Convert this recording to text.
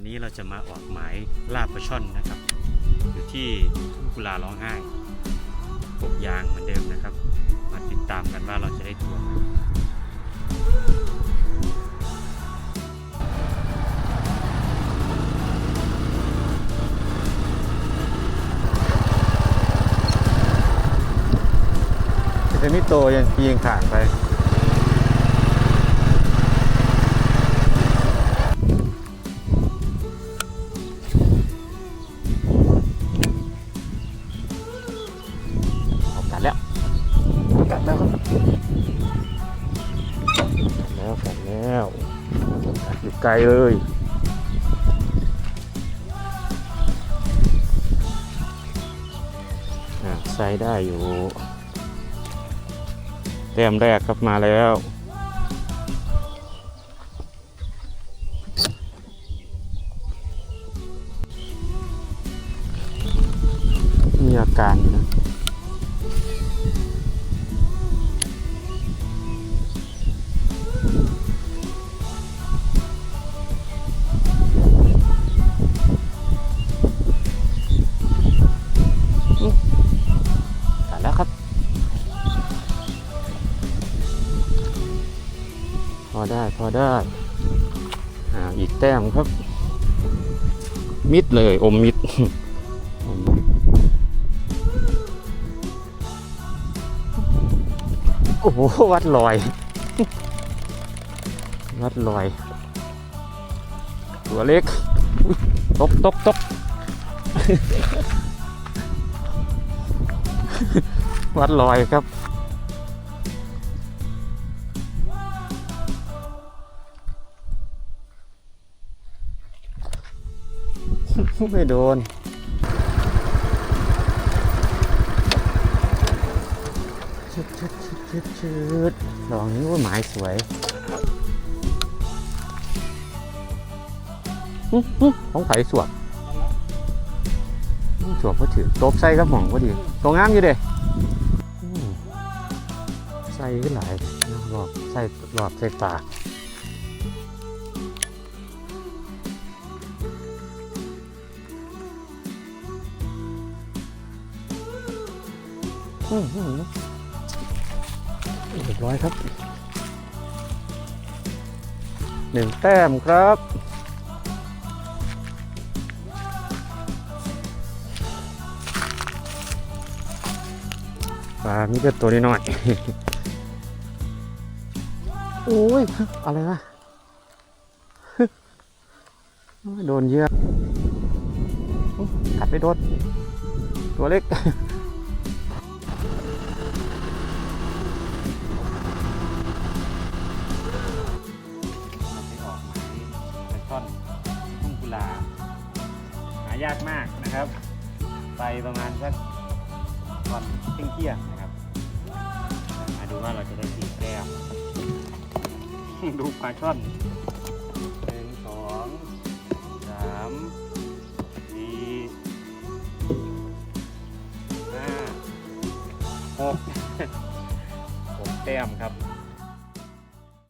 วันนี้เราจะมาออกหมายล่าปลาช่อนนะครับ อยู่ที่ทุ่งกุลาร้องไห้ปกยางเหมือนเดิมนะครับ มาติดตามกันว่าเราจะได้ตัวไหมจะไมีโตยังปีงขาดไป ดแล้วกัดแล้วครับแล้วกัดแล้วอยู่ไกลเลยอะใส่ได้อยู่แต้มแรกครับมาแล้วมีอาการอยู่นะ อได้พอได้อ่าอีกแต้มครับ มิดเลยอมมิดอมมิดโอ้โหวัดลอย วัดลอย ตัวเล็กตกตกตกวัดลอยครับ ไม่โดนชืดชืดชืดชืดชืดดอกนี้ว่าหมายสวยอื้ออื้อของไผ่สวบสวบก็ถือตบใส่กระหม่องก็ดีตัวงามอยู่เด้ใส่ก็หลายนะรอบใส่รอบใส่ปาก เรียบร้อยครับหนึ่งแต้มครับปลามีแต่ตัวน้อยๆโอ้ย อะไรวะโดนเยอะกัดไปโดนตัวเล็ก ท่อนทุ่งกุลา หายากมากนะครับ ไปประมาณสักตอนเที่ยงเที่ยงนะครับ มาดูว่าเราจะได้กี่แต้มดูปลาช่อนหนึ่งสองสามสี่ห้าหกหกแต้มครับ